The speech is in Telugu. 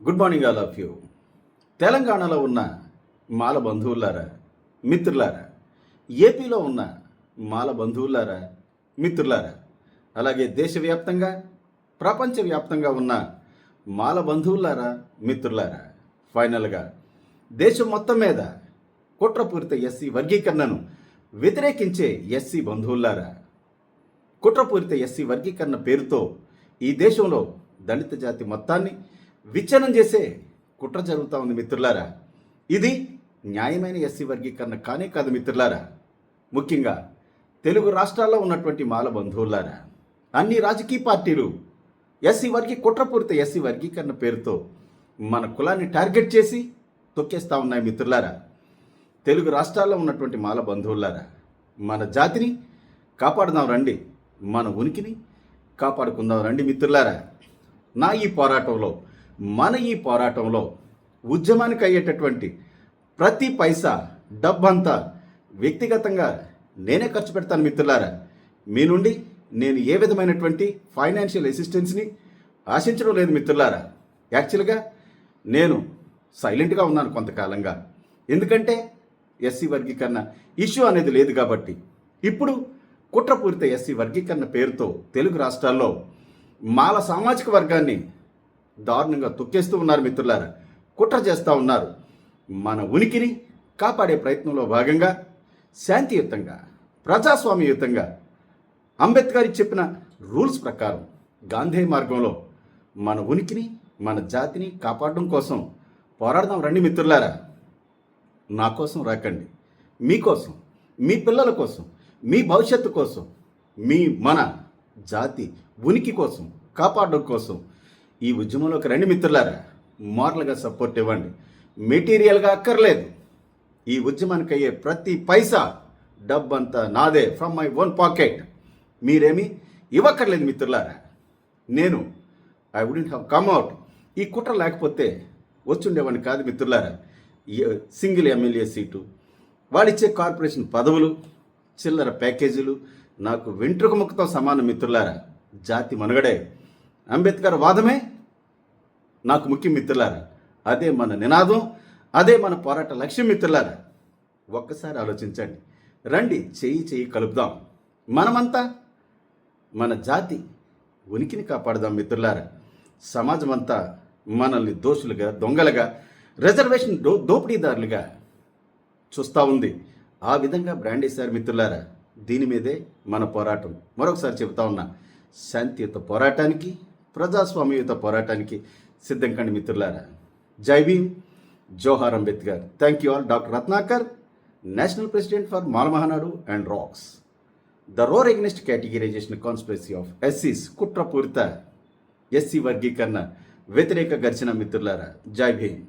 Good morning all of you తెలంగాణలో ఉన్న మాల బంధువులారా మిత్రులారా ఏపీలో ఉన్న మాల బంధువులారా మిత్రులారా అలాగే దేశవ్యాప్తంగా ప్రపంచవ్యాప్తంగా ఉన్న మాల బంధువులారా మిత్రులారా ఫైనల్గా దేశం మొత్తం మీద కుట్రపూరిత ఎస్సీ వర్గీకరణను వ్యతిరేకించే ఎస్సీ బంధువులారా కుట్రపూరిత ఎస్సీ వర్గీకరణ పేరుతో ఈ దేశంలో దళిత జాతి మొత్తాన్ని విచ్ఛనం చేసే కుట్ర జరుగుతూ ఉంది మిత్రులారా. ఇది న్యాయమైన ఎస్సీ వర్గీకరణ కానే కాదు మిత్రులారా. ముఖ్యంగా తెలుగు రాష్ట్రాల్లో ఉన్నటువంటి మాల బంధువులారా అన్ని రాజకీయ పార్టీలు ఎస్సీ వర్గీ కుట్రపూరిత ఎస్సీ వర్గీకరణ పేరుతో మన కులాన్ని టార్గెట్ చేసి తొక్కేస్తా ఉన్నాయి మిత్రులారా. తెలుగు రాష్ట్రాల్లో ఉన్నటువంటి మాల బంధువులారా మన జాతిని కాపాడుదాం రండి మన ఉనికిని కాపాడుకుందాం రండి మిత్రులారా. నా ఈ పోరాటంలో మన ఈ పోరాటంలో ఉద్యమానికి అయ్యేటటువంటి ప్రతి పైసా డబ్బంతా వ్యక్తిగతంగా నేనే ఖర్చు పెడతాను మిత్రులారా. మీ నుండి నేను ఏ విధమైనటువంటి ఫైనాన్షియల్ అసిస్టెన్స్ని ఆశించడం లేదు మిత్రులారా. యాక్చువల్గా నేను సైలెంట్గా ఉన్నాను కొంతకాలంగా. ఎందుకంటే ఎస్సీ వర్గీకరణ ఇష్యూ అనేది లేదు కాబట్టి. ఇప్పుడు కుట్రపూరిత ఎస్సీ వర్గీకరణ పేరుతో తెలుగు రాష్ట్రాల్లో మాల సామాజిక వర్గాన్ని దారుణంగా తొక్కేస్తూ ఉన్నారు మిత్రులారా. కుట్ర చేస్తూ ఉన్నారు. మన ఉనికిని కాపాడే ప్రయత్నంలో భాగంగా శాంతియుతంగా ప్రజాస్వామ్యయుతంగా అంబేద్కర్ చెప్పిన రూల్స్ ప్రకారం గాంధీ మార్గంలో మన ఉనికిని మన జాతిని కాపాడడం కోసం పోరాడదాం రండి మిత్రులారా. నా కోసం రాకండి. మీకోసం మీ పిల్లల కోసం మీ భవిష్యత్తు కోసం మీ మన జాతి ఉనికి కోసం కాపాడడం కోసం ఈ ఉద్యమంలోకి రండి మిత్రులారా మోరల్గా సపోర్ట్ ఇవ్వండి. మెటీరియల్గా అక్కర్లేదు. ఈ ఉద్యమానికి అయ్యే ప్రతి పైసా డబ్బంతా నాదే ఫ్రమ్ మై ఓన్ పాకెట్ మీరేమి ఇవ్వక్కర్లేదు మిత్రులారా. నేను I wouldn't have come out ఈ కుట్ర లేకపోతే వచ్చుండేవాడిని కాదు మిత్రులారా. ఈ సింగిల్ ఎమ్మెల్యే సీటు వాళ్ళిచ్చే కార్పొరేషన్ పదవులు చిల్లర ప్యాకేజీలు నాకు వెంట్రుక ముక్కతో సమానం మిత్రులారా. జాతి మనుగడే. అంబేద్కర్ వాదమే నాకు ముఖ్యం మిత్రులారా అదే మన నినాదం అదే మన పోరాట లక్ష్యం మిత్రులారా. ఒక్కసారి ఆలోచించండి. రండి చెయ్యి చెయ్యి కలుపుదాం. మనమంతా మన జాతి ఉనికిని కాపాడదాం మిత్రులారా. సమాజం అంతా మనల్ని దోషులుగా దొంగలుగా రిజర్వేషన్ దో దోపిడీదారులుగా చూస్తూ ఉంది. ఆ విధంగా బ్రాండ్ వేశారు మిత్రులారా. దీని మీదే మన పోరాటం. మరొకసారి చెబుతా ఉన్నా శాంతియుత పోరాటానికి ప్రజాస్వామ్యయుత పోరాటానికి సిద్ధం కండి మిత్రులారా. జై భీమ్ జోహార్ Ambedkar. Thank you all doctor Ratnakar national president for Malamahanadu and rocks the roar against categorisation conspiracy of ఎస్సీస్ కుట్రపూరిత ఎస్సీ వర్గీకరణ వ్యతిరేక ఘర్షణ మిత్రులారా జై భీమ్